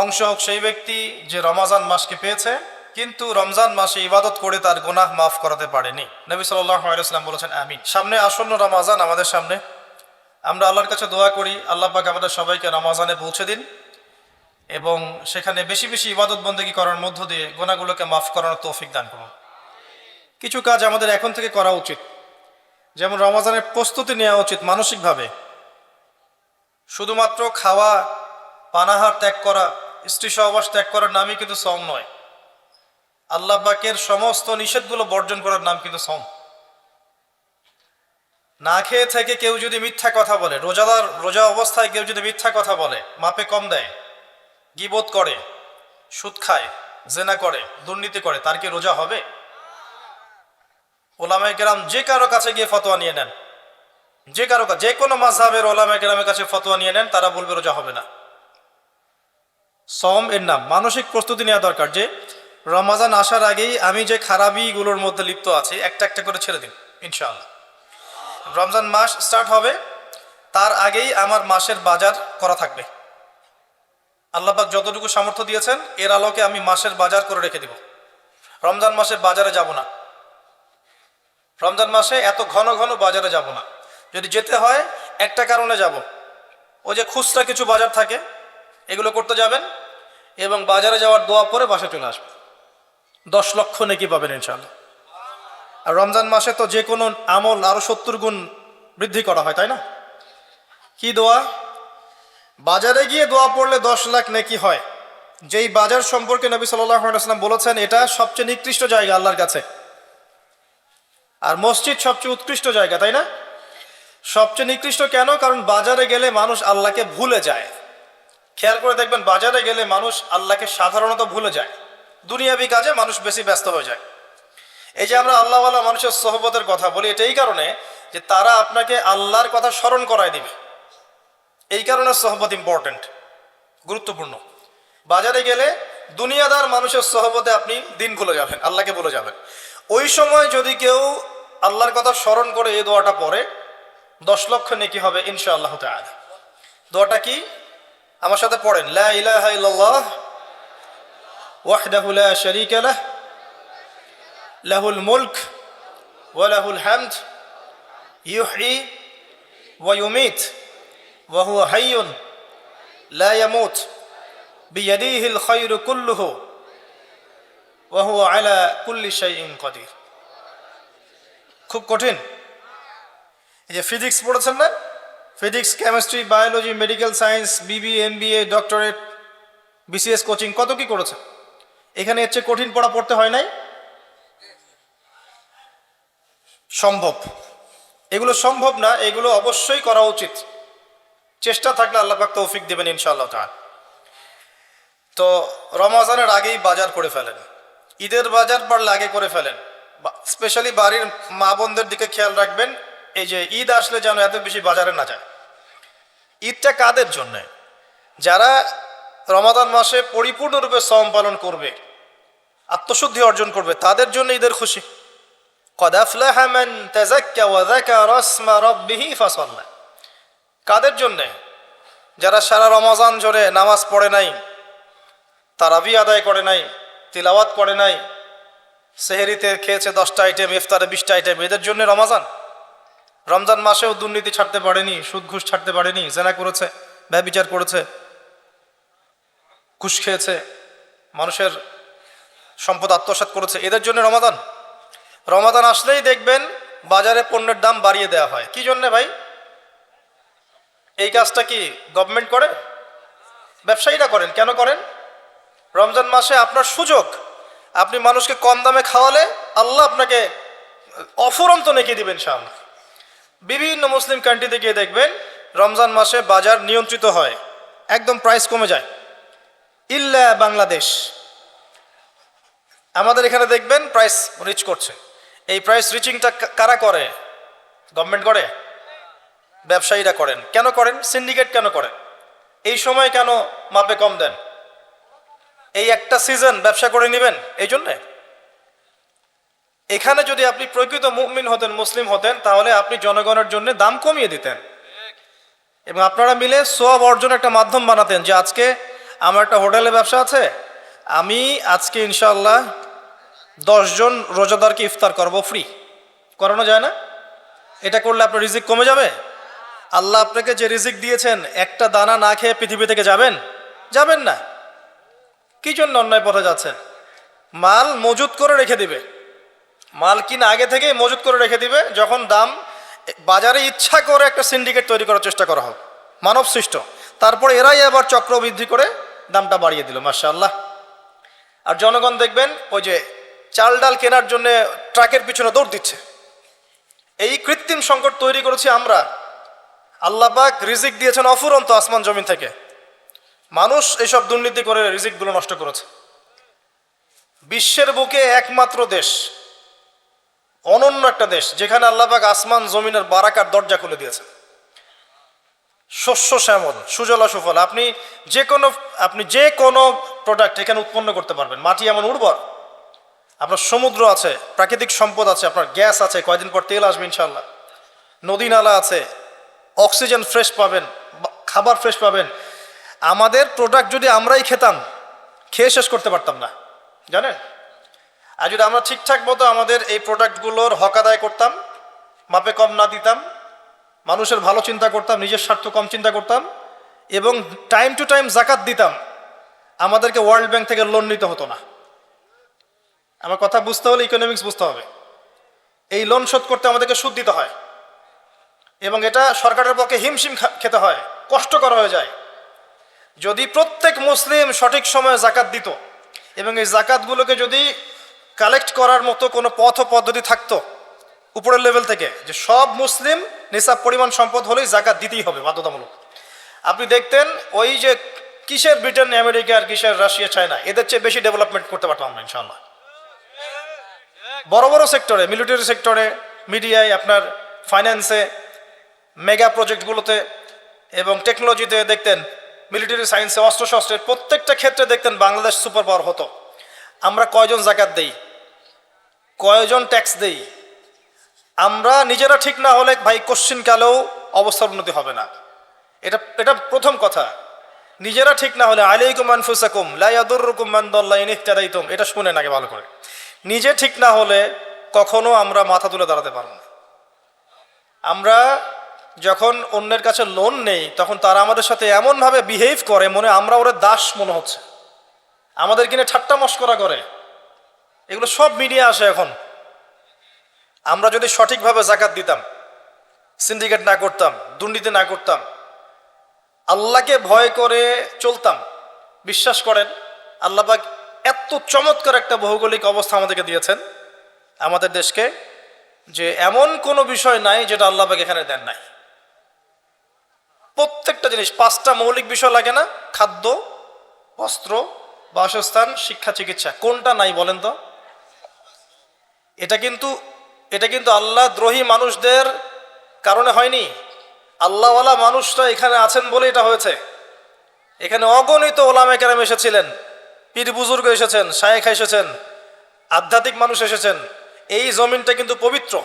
ধ্বংস হোক সেই ব্যক্তি যে রমাজান মাসকে পেয়েছে, কিন্তু রমজান মাসে ইবাদত করে তার গুনাহ মাফ করাতে পারেনি। নবী সাল্লাম বলেছেন, আমিন। সামনে আসন্ন রমাজান আমাদের সামনে। আমরা আল্লাহর কাছে দোয়া করি, আল্লাহ পাক আমাদের সবাইকে রমাজানে পৌঁছে দিন এবং সেখানে বেশি বেশি ইবাদত বন্দেগী করার মধ্য দিয়ে গোনাগুলোকে মাফ করানোর তৌফিক দান করুন। কিছু কাজ আমাদের এখন থেকে করা উচিত। যেমন রমাজানের প্রস্তুতি নেওয়া উচিত মানসিকভাবে। শুধুমাত্র খাওয়া, পানাহার ত্যাগ করা স্ত্রী সহবাস ত্যাগ করার নামই কিন্তু সম নয়। আল্লাহ পাকের সমস্ত নিষেধগুলো বর্জন করার নাম কিন্তু সম না খেয়ে থেকে কেউ যদি মিথ্যা কথা বলে, রোজাদার, রোজা অবস্থায় কেউ যদি মিথ্যা কথা বলে, মাপে কম দেয় গিবোধ করে, সুদ খায়, জেনা করে, দুর্নীতি করে, তার কি রোজা হবে? ওলামায় কেরাম যে কারও কাছে গিয়ে ফতোয়া নিয়ে নেন। যে কারও যে কোনো মাঝহাবের ওলামায় কেরামের কাছে ফতোয়া নিয়ে নেন, তারা বলবে রোজা হবে না। সম এর নাম। মানসিক প্রস্তুতি নেওয়া দরকার যে, রমাজান আসার আগেই আমি যে খারাপিগুলোর মধ্যে লিপ্ত আছি, একটা একটা করে ছেড়ে দিন, ইনশাআল্লাহ। রমজান মাস স্টার্ট হবে, তার আগেই আমার মাসের বাজার করা থাকবে। আল্লাহবাক যতটুকু সামর্থ্য দিয়েছেন, এর আলোকে আমি মাসের বাজার করে রেখে দিব। রমজান মাসের বাজারে যাব না। রমজান মাসে এত ঘন ঘন বাজারে যাব না। যদি যেতে হয়, একটা কারণে যাব। ও যে খুচরা কিছু বাজার থাকে, এগুলো করতে যাবেন এবং বাজারে যাওয়ার দোয়া পরে বাসা চলে আসবেন দশ লক্ষ নেকি পাবেন ইনশাল্লাহ আর রমজান মাসে তো যে কোনো আমল আরও সত্তর গুণ বৃদ্ধি করা হয়, তাই না? কি দোয়া? বাজারে গিয়ে দোয়া পড়লে দশ লাখ নেকি হয়। যেই বাজার সম্পর্কে নবী সাল্লাম বলেছেন, এটা সবচেয়ে নিকৃষ্ট জায়গা আল্লাহর কাছে। আর মসজিদ সবচেয়ে উৎকৃষ্ট জায়গা, তাই না? সবচেয়ে নিকৃষ্ট কেন? কারণ বাজারে গেলে মানুষ আল্লাহকে ভুলে যায়। খেয়াল করে দেখবেন বাজারে গেলে মানুষ আল্লাহকে সাধারণত ভুলে যায়। দুনিয়াবি কাজে মানুষ বেশি ব্যস্ত হয়ে যায়। এই যে আমরা আল্লাহওয়ালা মানুষের সহবতের কথা বলি, এটা এই কারণে যে তারা আপনাকে আল্লাহর কথা স্মরণ করায় দিবে। এই কারণে সহবত ইম্পর্টেন্ট গুরুত্বপূর্ণ। বাজারে গেলে দুনিয়াদার মানুষের সহবতে আপনি দিন ভুলে যাবেন, আল্লাহকে ভুলে যাবেন। ওই সময় যদি কেউ আল্লাহর কথা স্মরণ করে এই দোয়াটা পড়ে, দশ লক্ষ নেকি হবে ইনশা আল্লাহ দোয়াটা কি? আমার সাথে পড়েন, লা ইলাহা ইল্লাল্লাহ, ওয়াহদাহু লা শারীকা লাহ, লাহুল মুলক ওয়া লাহুল হামদ, ইউহয়ি ওয়া ইউমীত, ওয়া হুয়া হাইয়ুন, লা ইয়ামুত বিয়াদিহি আল খায়রু কুল্লুহু, ওয়া হুয়া আলা কুল্লি শাইইন কাদির খুব কঠিন। এই যে ফিজিক্স পড়েছেন না? Physics chemistry biology medical science BB MBA doctorate BCS coaching কত কি করেছে? এখানে এর চেয়ে কঠিন পড়া পড়তে হয় নাই? সম্ভব। এগুলো সম্ভব না, এগুলো অবশ্যই করা উচিত। চেষ্টা থাকলে আল্লাহ পাক তৌফিক দেবেন ইনশাআল্লাহ তাআলা। তো রমাজানের আগেই বাজার করে ফেলেন। ঈদের বাজার পারলে আগে করে ফেলেন। স্পেশালি বাড়ির মা বোনদের দিকে খেয়াল রাখবেন, এই যে ঈদ আসলে যেন এত বেশি বাজারে না যায়। ঈদটা কাদের জন্য? যারা রমাদান মাসে পরিপূর্ণরূপে শ্রম পালন করবে, আত্মশুদ্ধি অর্জন করবে, তাদের জন্য ঈদের খুশি। কাদের জন্যে? যারা সারা রমাজান জোরে নামাজ পড়ে নাই, তারাবি আদায় করে নাই, তিলাওয়াত করে নাই, সেহেরিতে খেয়েছে দশটা আইটেম ইফতারে বিশটা আইটেম এদের জন্য রমাজান। রমজান মাসেও দুর্নীতি ছাড়তে পারেনি, সুদ ঘুষ ছাড়তে পারেনি, জেনা করেছে, ব্যবিচার করেছে, ঘুষ খেয়েছে, মানুষের সম্পদ আত্মসাৎ করেছে। এদের জন্য রমাদান। রমাদান আসলেই দেখবেন বাজারে পণ্যের দাম বাড়িয়ে দেওয়া হয়। কি জন্যে ভাই? এই কাজটা কি গভর্নমেন্ট করে? ব্যবসায়ীরা করেন। কেন করেন? রমজান মাসে আপনার সুযোগ। আপনি মানুষকে কম দামে খাওয়ালে আল্লাহ আপনাকে অফুরন্ত নেকি দিবেন সামনে বিভিন্ন মুসলিম কান্ট্রিতে গিয়ে দেখবেন, রমজান মাসে বাজার নিয়ন্ত্রিত হয়। একদম প্রাইস কমে যায়। ইল্লা বাংলাদেশ। আমাদের এখানে দেখবেন প্রাইস রিচ করছে। এই প্রাইস রিচিংটা কারা করে? গভর্নমেন্ট করে? ব্যবসায়ীরা করেন। কেন করেন? সিন্ডিকেট কেন করেন? এই সময় কেন মাপে কম দেন? এই একটা সিজন ব্যবসা করে নেবেন, এই জন্যে? এখানে যদি আপনি প্রকৃত মুমিন হতেন, মুসলিম হতেন, তাহলে আপনি জনগণের জন্য দাম কমিয়ে দিতেন। এবং আপনারা মিলে সোয়াব অর্জন একটা মাধ্যম বানাতেন যে আজকে আমার একটা হোটেলে ব্যবসা আছে, আমি আজকে ইনশাল্লাহ দশজন রোজাদারকে ইফতার করব ফ্রি করানো যায় না? এটা করলে আপনার রিজিক কমে যাবে? আল্লাহ আপনাকে যে রিজিক দিয়েছেন, একটা দানা না খেয়ে পৃথিবী থেকে যাবেন? যাবেন না। কি জন্য অন্যায় পথে যাচ্ছেন? মাল মজুত করে রেখে দিবে। মাল কিনা আগে থেকেই মজুত করে রেখে দিবে, যখন দাম, বাজারে ইচ্ছা করে একটা সিন্ডিকেট তৈরি করার চেষ্টা করা হোক, মানব সৃষ্ট। তারপরে এরাই আবার চক্র বৃদ্ধি করে দামটা বাড়িয়ে দিল মার্শাল্লাহ আর জনগণ দেখবেন, ওই যে চাল ডাল কেনার জন্য ট্রাকের পিছনে দৌড় দিচ্ছে। এই কৃত্রিম সংকট তৈরি করেছি আমরা। আল্লাহ পাক রিজিক দিয়েছেন অফুরন্ত আসমান জমিন থেকে। মানুষ এসব দুর্নীতি করে রিজিকগুলো নষ্ট করেছে। বিশ্বের বুকে একমাত্র দেশ। অনন্য একটা দেশ, যেখানে আল্লাহবাক আসমান জমিনের বারাকার দরজা খুলে দিয়েছে শস্য শ্যামল, সুজলা সুফল, আপনি যে কোনো, আপনি যে কোনো প্রোডাক্ট এখানে উৎপন্ন করতে পারবেন। মাটি এমন উর্বর, আপনার সমুদ্র আছে, প্রাকৃতিক সম্পদ আছে, আপনার গ্যাস আছে, কয়দিন পর তেল আসবে ইনশাল্লাহ নদী নালা আছে, অক্সিজেন ফ্রেশ পাবেন খাবার ফ্রেশ পাবেন। আমাদের প্রোডাক্ট যদি আমরাই খেতাম, খেয়ে শেষ করতে পারতাম না। জানেন? আর যদি আমরা ঠিকঠাক মতো আমাদের এই প্রোডাক্টগুলোর হক আদায় করতাম, মাপে কম না দিতাম, মানুষের ভালো চিন্তা করতাম, নিজের স্বার্থ কম চিন্তা করতাম, এবং টাইম টু টাইম জাকাত দিতাম, আমাদেরকে ওয়ার্ল্ড ব্যাংক থেকে লোন নিতে হতো না। আমার কথা বুঝতে হলে ইকোনমিক্স বুঝতে হবে। এই লোন শোধ করতে আমাদেরকে সুদ দিতে হয়। এবং এটা সরকারের পক্ষে হিমশিম খেতে হয়, কষ্টকর হয়ে যায়। যদি প্রত্যেক মুসলিম সঠিক সময়ে জাকাত দিত, এবং এই জাকাতগুলোকে যদি কালেক্ট করার মতো কোনো পথ ও পদ্ধতি থাকতো উপরের লেভেল থেকে, যে সব মুসলিম নিসাব পরিমাণ সম্পদ হলেই জাকাত দিতেই হবে বাধ্যতামূলক। আপনি দেখতেন ওই যে কিসের ব্রিটেন আমেরিকা আর কিসের রাশিয়া চায়না এদের চেয়ে বেশি ডেভেলপমেন্ট করতে পারতাম আমরা ইনশাল্লাহ বড় বড় সেক্টরে মিলিটারি সেক্টরে মিডিয়ায় আপনার ফাইন্যান্সে মেগা প্রজেক্টগুলোতে এবং টেকনোলজিতে দেখতেন মিলিটারি সায়েন্সে অস্ত্র শস্ত্রের প্রত্যেকটা ক্ষেত্রে দেখতেন বাংলাদেশ সুপার পাওয়ার হতো। আমরা কয়জন জাকাত দেই? কয়জন ট্যাক্স দেই? আমরা নিজেরা ঠিক না হলে ভাই কোশ্চিনকালেও অবস্থার উন্নতি হবে না। এটা এটা প্রথম কথা। নিজেরা ঠিক না হলে আলাইকুম আনফুসাকুম লাইয়াদুরকুম মানদাল্লাহ ইনিহতাদাইতুম এটা শুনে নাকি ভালো করে। নিজে ঠিক না হলে কখনো আমরা মাথা তুলে দাঁড়াতে পারব না। আমরা যখন অন্যের কাছে লোন নেই, তখন তারা আমাদের সাথে এমনভাবে বিহেভ করে মনে আমরা ওরা দাস মনে হচ্ছে। আমাদের কিনে ঠাট্টা মস্করা করে। এগুলো সব মিডিয়া আসে এখন। আমরা যদি সঠিকভাবে জাকাত দিতাম সিন্ডিকেট না করতাম, দুর্নীতি না করতাম, আল্লাহকে ভয় করে চলতাম, বিশ্বাস করেন আল্লাহবাক এত চমৎকার একটা ভৌগোলিক অবস্থা আমাদেরকে দিয়েছেন, আমাদের দেশকে, যে এমন কোনো বিষয় নাই যেটা আল্লাহবাক এখানে দেন নাই। প্রত্যেকটা জিনিস, পাঁচটা মৌলিক বিষয় লাগে না? খাদ্য, বস্ত্র, বাসস্থান, শিক্ষা, চিকিৎসা, কোনটা নাই বলেন তো? এটা কিন্তু এটা কিন্তু আল্লাহ দ্রোহী মানুষদের কারণে হয়নি। আল্লাহওয়ালা মানুষরা এখানে আছেন বলে এটা হয়েছে। এখানে অগণিত ওলামে কেরাম এসেছিলেন, পীর বুজুর্গ এসেছেন, শায়েখ এসেছেন, আধ্যাত্মিক মানুষ এসেছেন। এই জমিনটা কিন্তু পবিত্র।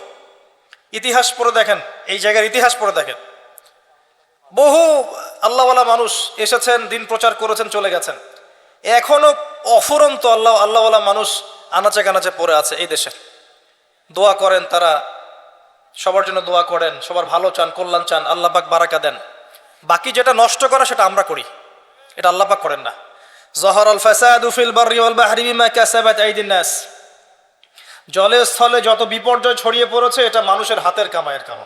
ইতিহাস পড়ে দেখেন, এই জায়গার ইতিহাস পড়ে দেখেন। বহু আল্লাহওয়ালা মানুষ এসেছেন, দিন প্রচার করেছেন, চলে গেছেন। এখনও অফুরন্ত আল্লাহ, আল্লাহওয়ালা মানুষ আনাচে কানাচে পড়ে আছে এই দেশে। দোয়া করেন তারা। সবার জন্য দোয়া করেন, সবার ভালো চান, কল্যাণ চান, আল্লাহ পাক বারাকা দেন। বাকি যেটা নষ্ট করা সেটা আমরা করি। এটা আল্লাহ পাক করেন না। জহর আল ফাসাদু ফিল বাররি ওয়াল বাহরি বিমা কাসাবাত আইদিন নাস। জলে স্থলে যত বিপর্যয় ছড়িয়ে পড়েছে, এটা মানুষের হাতের কামায়ের কারণ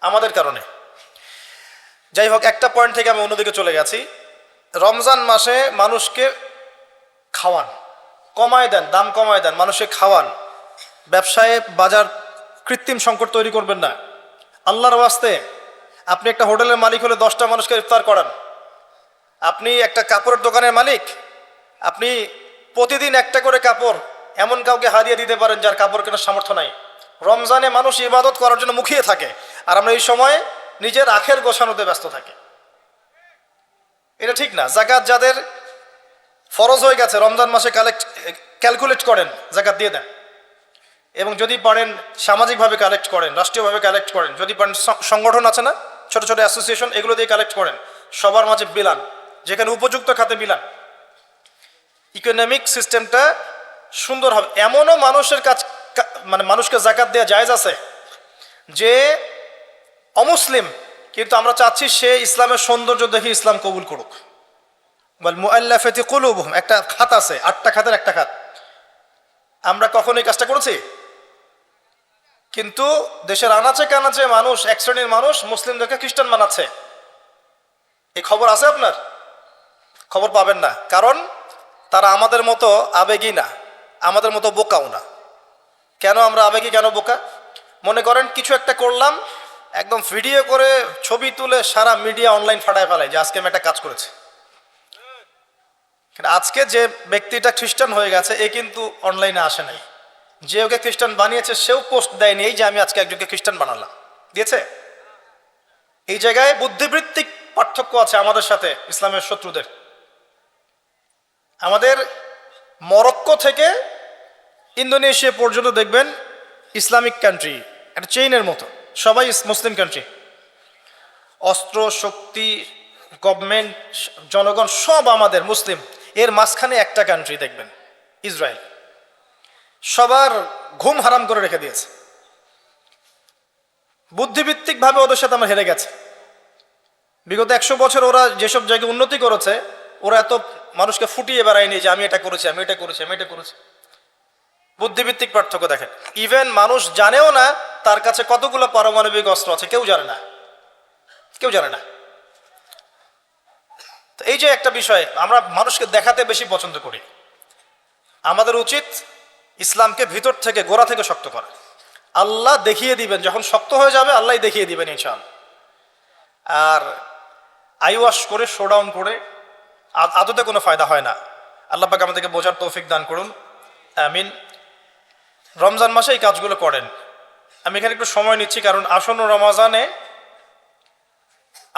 আমাদের কারণে। যাই হোক, একটা পয়েন্ট থেকে আমি অন্যদিকে চলে গেছি। রমজান মাসে মানুষকে খাওয়ান। কমায় দেন, দাম কমায় দেন, মানুষকে খাওয়ান। ব্যবসায় বাজার কৃত্রিম সংকট তৈরি করবেন না। আল্লাহর ওয়াস্তে আপনি একটা হোটেলের মালিক হলে দশটা মানুষকে ইফতার করান। আপনি একটা কাপড়ের দোকানের মালিক, আপনি প্রতিদিন একটা করে কাপড় এমন কাউকে হারিয়ে দিতে পারেন যার কাপড় কেনার সামর্থ্য নাই। রমজানে মানুষ ইবাদত করার জন্য মুখিয়ে থাকে আর আমরা এই সময় নিজের আখের গোছানোতে ব্যস্ত থাকি। এটা ঠিক না। জাকাত যাদের ফরজ হয়ে গেছে, রমজান মাসে কালেক্ট ক্যালকুলেট করেন, জাকাত দিয়ে দেন। এবং যদি পারেন সামাজিকভাবে কালেক্ট করেন, রাষ্ট্রীয়ভাবে কালেক্ট করেন, যদি পারেন সংগঠন আছে না, ছোট ছোট অ্যাসোসিয়েশন এগুলো দিয়ে কালেক্ট করেন, সবার মাঝে বিলান যেখানে উপযুক্ত খাতে মিলান। ইকোনমিক সিস্টেমটা সুন্দর হবে। এমনও মানুষের কাছ, কা- মানে মানুষকে জাকাত দেওয়া জায়জ আছে যে অমুসলিম, কিন্তু আমরা চাচ্ছি সে ইসলামের সৌন্দর্য দেখে ইসলাম কবুল করুক। একটা খাত আছে, আটটা খাতের একটা খাত। আমরা কখন এই কাজটা করেছি? কিন্তু দেশের আনাচে কানাচে মানুষ, এক শ্রেণির মানুষ মুসলিমদেরকে খ্রিস্টান বানাচ্ছে। এই খবর আছে আপনার? খবর পাবেন না। কারণ তারা আমাদের মতো আবেগী না, আমাদের মতো বোকাও না। কেন আমরা আবেগী, কেন বোকা? মনে করেন কিছু একটা করলাম, একদম ভিডিও করে ছবি তুলে সারা মিডিয়া অনলাইন ফাটায় ফেলায় যে আজকে আমি একটা কাজ করেছি। আজকে যে ব্যক্তিটা খ্রিস্টান হয়ে গেছে, এ কিন্তু অনলাইনে আসে নাই। যে ওকে খ্রিস্টান বানিয়েছে, সেও পোস্ট দেয়নি, এই যে আমি আজকে একজনকে খ্রিস্টান বানালাম। দিয়েছে? এই জায়গায় বুদ্ধিবৃত্তিক পার্থক্য আছে আমাদের সাথে, ইসলামের শত্রুদের। আমাদের মরক্কো থেকে ইন্দোনেশিয়া পর্যন্ত দেখবেন ইসলামিক কান্ট্রি একটা চেইনের মতো। সবাই মুসলিম কান্ট্রি অস্ত্র, শক্তি গভর্নমেন্ট জনগণ সব আমাদের মুসলিম। এর মাঝখানে একটা কান্ট্রি দেখবেন, ইসরায়েল। সবার ঘুম হারাম করে রেখে দিয়েছে। বুদ্ধিভিত্তিকভাবে ওদের সাথে আমরা হেরে গেছে। বিগত একশো বছর ওরা যেসব জায়গায় উন্নতি করেছে, ওরা এত মানুষকে ফুটিয়ে বেড়ায়নি যে আমি এটা করেছি, আমি এটা করেছি, আমি এটা করেছি। বুদ্ধিভিত্তিক পার্থক্য দেখেন। ইভেন মানুষ জানেও না তার কাছে কতগুলো পারমাণবিক অস্ত্র আছে, কেউ জানে না। কেউ জানে না। তো এই যে একটা বিষয়, আমরা মানুষকে দেখাতে বেশি পছন্দ করি। আমাদের উচিত ইসলামকে ভিতর থেকে, গোড়া থেকে শক্ত করা। আল্লাহ দেখিয়ে দিবেন, যখন শক্ত হয়ে যাবে আল্লাহ দেখিয়ে দিবেন ইনশাল আর আইওয়াশ করে, শোডাউন করে আদতে কোনো ফায়দা হয় না। আল্লাহ পাক আমাদেরকে বোঝার তৌফিক দান করুন। আমিন। রমজান মাসে এই কাজগুলো করেন। আমি এখানে একটু সময় নিচ্ছি, কারণ আসন্ন রমাজানে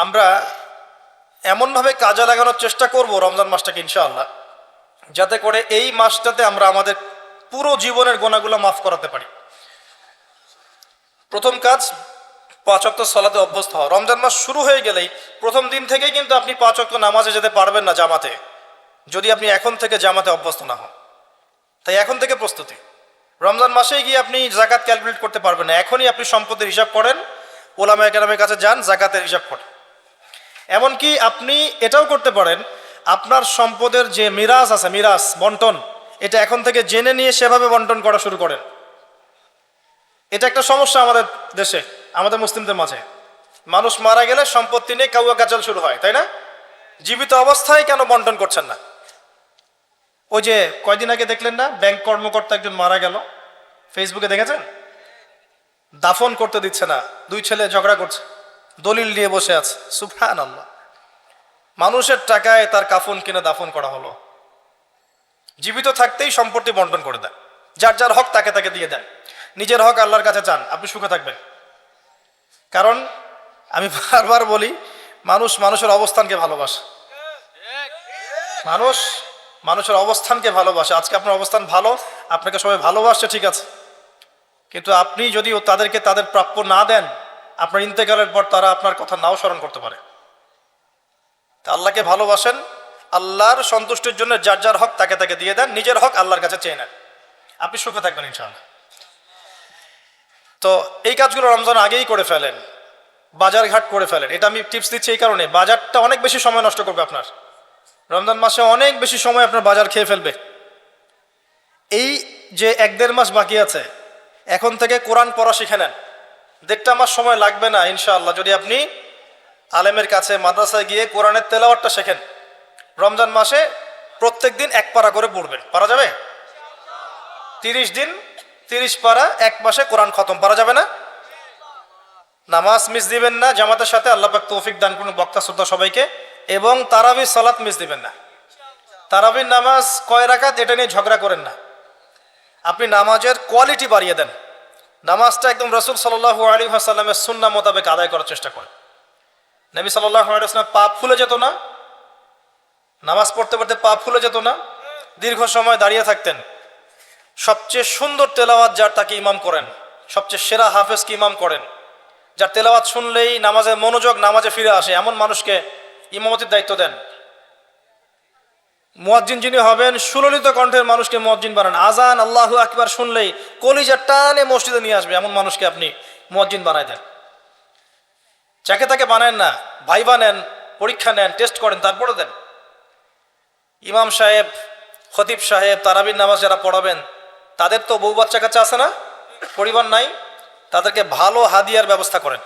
আমরা এমনভাবে কাজে লাগানোর চেষ্টা করব রমজান মাসটাকে ইনশাআল্লাহ, যাতে করে এই মাসটাতে আমরা আমাদের পুরো জীবনের গোনাগুলো মাফ করাতে পারি। প্রথম কাজ, পাঁচ অক্ট সলাতে অভ্যস্ত হওয়া। রমজান মাস শুরু হয়ে গেলেই প্রথম দিন থেকেই কিন্তু আপনি পাঁচ অক্ট নামাজে যেতে পারবেন না জামাতে, যদি আপনি এখন থেকে জামাতে অভ্যস্ত না হন। তাই এখন থেকে প্রস্তুতি। রমজান মাসেই গিয়ে আপনি জাকাত ক্যালকুলেট করতে পারবেন না। এখনই আপনি সম্পদের হিসাব করেন, ওলামা একাডেমির কাছে যান, জাকাতের হিসাব করেন। এমনকি আপনি এটাও করতে পারেন, আপনার সম্পদের যে মিরাজ আছে, মিরাজ, বন্টন এটা এখন থেকে জেনে নিয়ে সেভাবে বন্টন করা শুরু করেন। এটা একটা সমস্যা আমাদের দেশে, আমাদের মুসলিমদের মাঝে। মানুষ মারা গেলে সম্পত্তি নিয়ে কাউয়া কাচাল শুরু হয়, তাই না? জীবিত অবস্থায় কেন বন্টন করছেন না? ওই যে কয়দিন আগে দেখলেন না, ব্যাংক কর্মকর্তা একজন মারা গেল। ফেসবুকে দেখেছেন? দাফন করতে দিচ্ছে না, দুই ছেলে ঝগড়া করছে, দলিল নিয়ে বসে আছে সুফান আল্লাহ মানুষের টাকায় তার কাফন কিনে দাফন করা হলো। জীবিত থাকতেই সম্পত্তি বন্টন করে দেন যার যার হক তাকে তাকে দিয়ে দেন। নিজের হক আল্লাহর কাছে চান, আপনি সুখে থাকবেন। কারণ আমি বারবার বলি, মানুষ মানুষের অবস্থানকে ভালোবাসে। মানুষ মানুষের অবস্থানকে ভালোবাসে। আজকে আপনার অবস্থান ভালো, আপনাকে সবাই ভালোবাসছে, ঠিক আছে। কিন্তু আপনি যদি তাদেরকে তাদের প্রাপ্য না দেন, আপনার ইন্তেকালের পর তারা আপনার কথা নাও স্মরণ করতে পারে। তা আল্লাহকে ভালোবাসেন আল্লাহর সন্তুষ্টির জন্য যার যার হক তাকে তাকে দিয়ে দেন, নিজের হক আল্লাহর কাছে চেয়ে নেন। আপনি সুখে থাকবেন ইনশাআল্লাহ। তো এই কাজগুলো রমজান আগেই করে ফেলেন, বাজার ঘাট করে ফেলেন। এটা আমি টিপস দিচ্ছি এই কারণে, বাজারটা অনেক বেশি সময় নষ্ট করবে আপনার। রমজান মাসে অনেক বেশি সময় আপনার বাজার খেয়ে ফেলবে। এই যে এক দেড় মাস বাকি আছে, এখন থেকে কোরআন পড়া শিখে নেন। দেড়টা মাস সময় লাগবে না ইনশাআল্লাহ। যদি আপনি আলেমের কাছে মাদ্রাসায় গিয়ে কোরআনের তেলাওয়াতটা শেখেন রমজান মাসে প্রত্যেক দিন এক পারা করে পড়বেন। পারা যাবে? তিরিশ দিন, তিরিশ পারা এক মাসে কোরআন খতম। পারা যাবে না? নামাজ মিস দিবেন না, জামাতের সাথে আল্লাহ পাক তৌফিক দান করুন, বক্তা শ্রদ্ধা সবাইকে। এবং তারাবি, সালাত মিস দিবেন না। তারাবির নামাজ কয় রাকাত এটা নিয়ে ঝগড়া করেন না। আপনি নামাজের কোয়ালিটি বাড়িয়ে দেন। নামাজটা একদম রসুল সাল্লাহু আলী আসাল্লামের সুন্না মোতাবেক আদায় করার চেষ্টা করেন। নবী সাল্লাহ আলাইসলাম পা ফুলে যেত না নামাজ পড়তে পড়তে পা ফুলে যেত না, দীর্ঘ সময় দাঁড়িয়ে থাকতেন। সবচেয়ে সুন্দর তেলাওয়াত যার তাকে ইমাম করেন, সবচেয়ে সেরা হাফেজকে ইমাম করেন। যার তেলাওয়াত শুনলেই নামাজের মনোযোগ, নামাজে ফিরে আসে, এমন মানুষকে ইমামতির দায়িত্ব দেন। মুয়াজ্জিন যিনি হবেন, সুললিত কণ্ঠের মানুষকে মুয়াজ্জিন বানান। আজান আল্লাহু আকবার শুনলেই কলিজার টানে মসজিদে নিয়ে আসবে, এমন মানুষকে আপনি মুয়াজ্জিন বানাই দেন। যাকে তাকে বানায় না ভাইবা নেন পরীক্ষা নেন, টেস্ট করেন, তারপরে দেন। ইমাম সাহেব, খতিব সাহেব, তারাবির নামাজ যারা পড়াবেন, তাদের তো বউ বাচ্চা কাচ্চা আছে না? পরিবার নাই। তাদেরকে ভালো হাদিয়ার ব্যবস্থা করেন।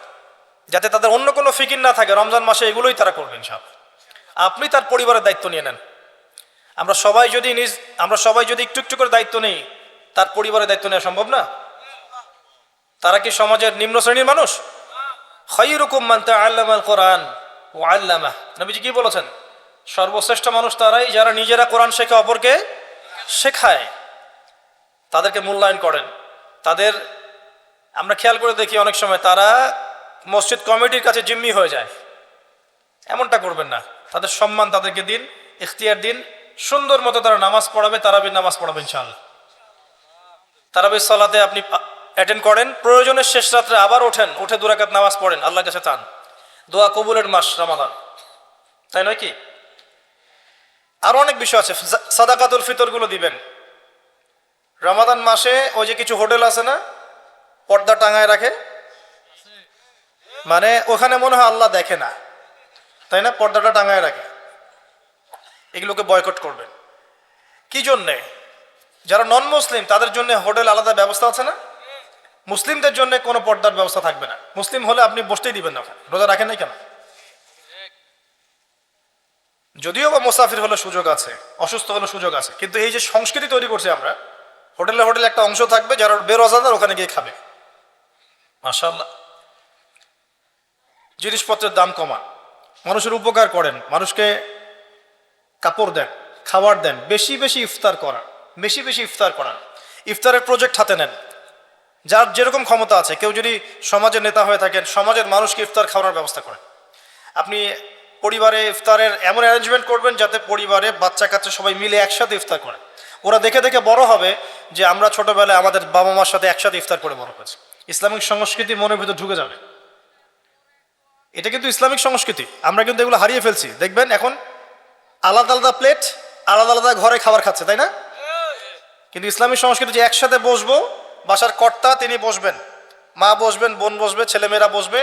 যাতে তাদের অন্য কোনো ফিকির না থাকে। রমজান মাসে এগুলোই তারা করবেন সব আপনি তার পরিবারের দায়িত্ব নিয়ে নেন। আমরা সবাই যদি নিজ, আমরা সবাই যদি একটু একটু করে দায়িত্ব নেই, তার পরিবারের দায়িত্ব নেওয়া সম্ভব না? তারা কি সমাজের নিম্ন শ্রেণির মানুষ? খৈরুকুম মানতে আল্লাম আল কোরআন ও আল্লামা নবীজি কি বলেছেন? সর্বশ্রেষ্ঠ মানুষ তারাই যারা নিজেরা কোরআন শেখে অপরকে শেখায়, তাদেরকে মূল্যায়ন করেন। তাদের, আমরা খেয়াল করে দেখি অনেক সময় তারা মসজিদ কমিটির কাছে জিম্মি হয়ে যায়। এমনটা করবেন না। তাদের সম্মান তাদেরকে দিন, ইখতিয়ার দিন। সুন্দর মতো তারা নামাজ পড়াবে তারাবির নামাজ পড়াবে ইনশাআল্লাহ। তারাবির সালাতে আপনি অ্যাটেন্ড করেন প্রয়োজনের শেষ রাত্রে আবার ওঠেন, উঠে দুরাকাত নামাজ পড়েন, আল্লাহর কাছে চান। দোয়া কবুলের মাস, রমাদান। তাই নয় কি? আরও অনেক বিষয় আছে। সাদাকাতুল ফিতরগুলো দিবেন। রমাদান মাসে ওই যে কিছু হোটেল আছে না, পর্দা টাঙায় রাখে। মানে ওখানে মনে হয় আল্লাহ দেখে না। তাই না? পর্দাটা টাঙায় রাখে। এগুলোকে বয়কট করবেন। কি জন্যে? যারা নন মুসলিম তাদের জন্য হোটেল আলাদা ব্যবস্থা আছে না? মুসলিমদের জন্য কোনো পর্দার ব্যবস্থা থাকবে না। মুসলিম হলে আপনি বসতেই দিবেন না রোজা রাখেন না কেন? যদিও বা মুসাফির হলে সুযোগ আছে, অসুস্থ হলে সুযোগ আছে, কিন্তু এই যে সংস্কৃতি তৈরি করছি আমরা, হোটেলে হোটেলে একটা অংশ থাকবে যারা বেরোজাদার ওখানে গিয়ে খাবে। মাশাল্লাহ জিনিসপত্রের দাম কমান। মানুষের উপকার করেন, মানুষকে কাপড় দেন, খাবার দেন, বেশি বেশি ইফতার করা বেশি বেশি ইফতার করান। ইফতারের প্রজেক্ট হাতে নেন। যার যেরকম ক্ষমতা আছে, কেউ যদি সমাজের নেতা হয়ে থাকেন, সমাজের মানুষকে ইফতার খাওয়ানোর ব্যবস্থা করেন। আপনি পরিবারে ইফতারের এমন অ্যারেঞ্জমেন্ট করবেন যাতে পরিবারে বাচ্চা কাচ্চা সবাই মিলে একসাথে ইফতার করে। ওরা দেখে দেখে বড় হবে যে আমরা ছোটবেলায় আমাদের বাবা মার সাথে একসাথে ইফতার করে বড় হয়েছে। ইসলামিক সংস্কৃতি মনের ভিতর ঢুকে যাবে। এটা কিন্তু ইসলামিক সংস্কৃতি। আমরা কিন্তু এগুলো হারিয়ে ফেলছি। দেখবেন এখন আলাদা আলাদা প্লেট আলাদা আলাদা ঘরে খাবার খাচ্ছে, তাই না? কিন্তু ইসলামিক সংস্কৃতি যে একসাথে বসবো, বাসার কর্তা তিনি বসবেন। মা বসবেন, বোন বসবে, ছেলেমেয়েরা বসবে।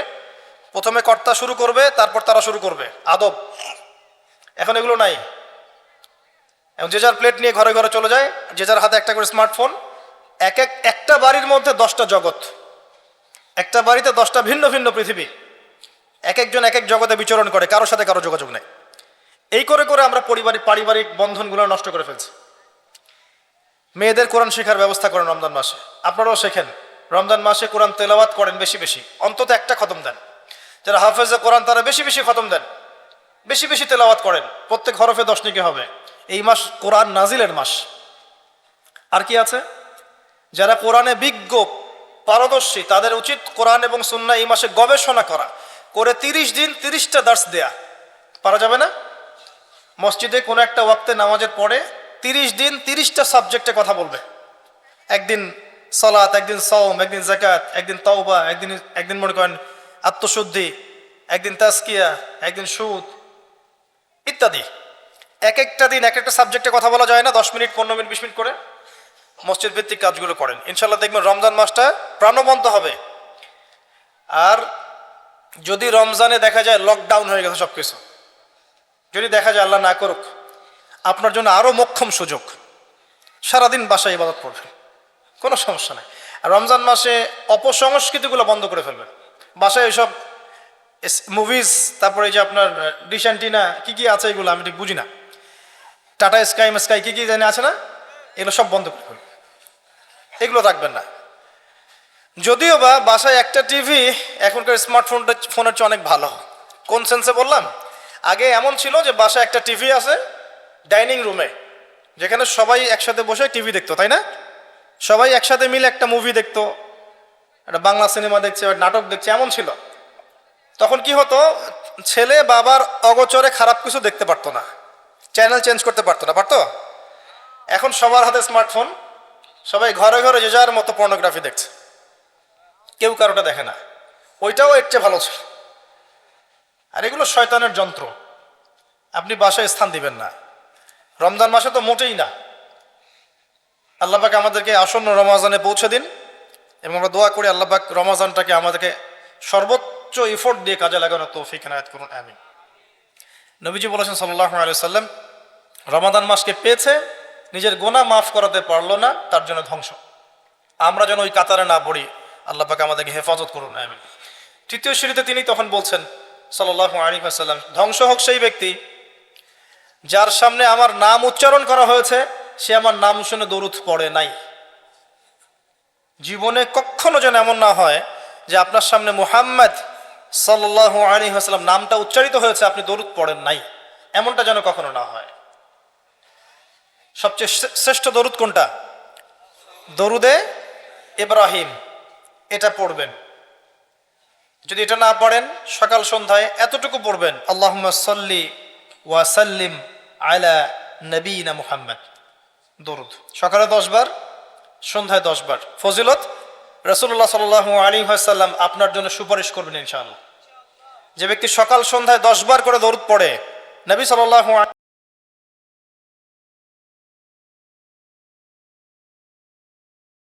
প্রথমে কর্তা শুরু করবে, তারপর তারা শুরু করবে। আদব। এখন এগুলো নাই। এখন যে যার প্লেট নিয়ে ঘরে ঘরে চলে যায়, যে যার হাতে একটা করে স্মার্টফোন এক এক, একটা বাড়ির মধ্যে দশটা জগৎ। একটা বাড়িতে দশটা ভিন্ন ভিন্ন পৃথিবী। এক একজন এক এক জগতে বিচরণ করে, কারোর সাথে কারও যোগাযোগ নেই। এই করে করে আমরা পরিবারিক, পারিবারিক বন্ধনগুলো নষ্ট করে ফেলছি। মেয়েদের কোরআন শেখার ব্যবস্থা করেন রমজান মাসে। আপনারাও শেখেন। রমজান মাসে কোরআন তেলাওয়াত করেন বেশি বেশি। অন্তত একটা খতম দেন। যারা হাফেজে কোরআন তারা বেশি বেশি খতম দেন, বেশি বেশি তেলাওয়াত করেন, প্রত্যেক হরফে দশ নিকে হবে। এই মাস কোরআন নাজিলের মাস। আর কি আছে? যারা কোরআনে বিজ্ঞ, পারদর্শী, তাদের উচিত কোরআন এবং সুন্না এই মাসে গবেষণা করা। করে তিরিশ দিন তিরিশটা দার্স দেয়া। পারা যাবে না? মসজিদে কোনো একটা ওয়াক্তে নামাজের পরে তিরিশ দিন তিরিশটা সাবজেক্টে কথা বলবে। একদিন সালাত, একদিন সওম, একদিন জাকাত একদিন তওবা, একদিন একদিন মনে করেন আত্মশুদ্ধি, একদিন তাস্কিয়া একদিন সুদ, ইত্যাদি। এক একটা দিন, এক একটা সাবজেক্টে কথা বলা যায় না, দশ মিনিট, পনেরো মিনিট, বিশ মিনিট করে মসজিদ ভিত্তিক কাজগুলো করেন। ইনশাল্লাহ দেখবেন রমজান মাসটা প্রাণবন্ত হবে। আর যদি রমজানে দেখা যায় লকডাউন হয়ে গেছে সব কিছু যদি দেখা যায় আল্লাহ না করুক, আপনার জন্য আরও মক্ষম সুযোগ। সারাদিন বাসায় ইবাদত করবেন, কোনো সমস্যা নাই। আর রমজান মাসে অপসংস্কৃতিগুলো বন্ধ করে ফেলবেন। বাসায় এইসব মুভিজ তারপরে যে আপনার ডিশ অ্যান্টিনা কী কী আছে এগুলো আমি ঠিক বুঝি না। টাটা স্কাই স্কাই কী কী জানি আছে না? এগুলো সব বন্ধ করে এগুলো রাখবেন না। যদিও বা বাসায় একটা টিভি এখনকার স্মার্টফোনটা ফোনের চেয়ে অনেক ভালো। কোন সেন্সে বললাম? আগে এমন ছিল যে বাসায় একটা টিভি আছে ডাইনিং রুমে যেখানে সবাই একসাথে বসে টিভি দেখতো, তাই না? সবাই একসাথে মিলে একটা মুভি দেখতো। একটা বাংলা সিনেমা দেখছে নাটক দেখছে, এমন ছিল। তখন কি হতো, ছেলে বাবার অগোচরে খারাপ কিছু দেখতে পারতো না। চ্যানেল চেঞ্জ করতে পারতো না, পারতো? এখন সবার হাতে স্মার্টফোন সবাই ঘরে ঘরে যে যার মতো পর্নোগ্রাফি দেখছে। কেউ কারোটা দেখে না। ওইটাও এর চেয়ে ভালো ছিল। আর এগুলো শয়তানের যন্ত্র। আপনি বাসায় স্থান দিবেন না। রমজান মাসে তো মোটেই না। আল্লাহ পাক আমাদেরকে আসন্ন রমাজানে পৌঁছে দিন। এবং আমরা দোয়া করি আল্লাহ পাক রমাজানটাকে আমাদেরকে সর্বোচ্চ ইফোর্ট দিয়ে কাজে লাগানোর তৌফিক নায়াত করুন আমি নবীজি বলেছেন সাল্লাহ আলিয়া সাল্লাম রমাদান মাসকে পেয়েছে, নিজের গোনা মাফ করাতে পারল না, তার জন্য ধ্বংস। আমরা যেন ওই কাতারে না পড়ি, আল্লাহ পাক আমাদেরকে হেফাজত করুন আমি তৃতীয় সিঁড়িতে তিনি তখন বলছেন সাল্লাহ আলী সাল্লাম ধ্বংস হোক সেই ব্যক্তি যার সামনে আমার নাম উচ্চারণ করা হয়েছে, সে আমার নাম শুনে দরুদ পড়ে নাই। জীবনে কখনো যেন এমন না হয় যে আপনার সামনে মুহাম্মদ সাল্লাহ আলী হাসলাম নামটা উচ্চারিত হয়েছে, আপনি দরুদ পড়েন নাই। এমনটা যেন কখনো না হয়। সবচেয়ে শ্রেষ্ঠ দরুদ কোনটা? দরুদে ইব্রাহিম। এটা পড়বেন। যদি এটা না পড়েন, সকাল সন্ধ্যায় এতটুকু পড়বেন আল্লাহ সাল্লি ওয়াসাল্লিম আলা নবীনা মুহাম্মদ। দরুদ। সকালে দশ বার সন্ধ্যায় দশবার। ফজিলত? রসুল্লাহ সাল আলী সাল্লাম আপনার জন্য সুপারিশ করবেন ইনশাআল্লাহ। যে ব্যক্তি সকাল সন্ধ্যায় দশবার করে দৌড় পড়ে, নবী সাল্লাহ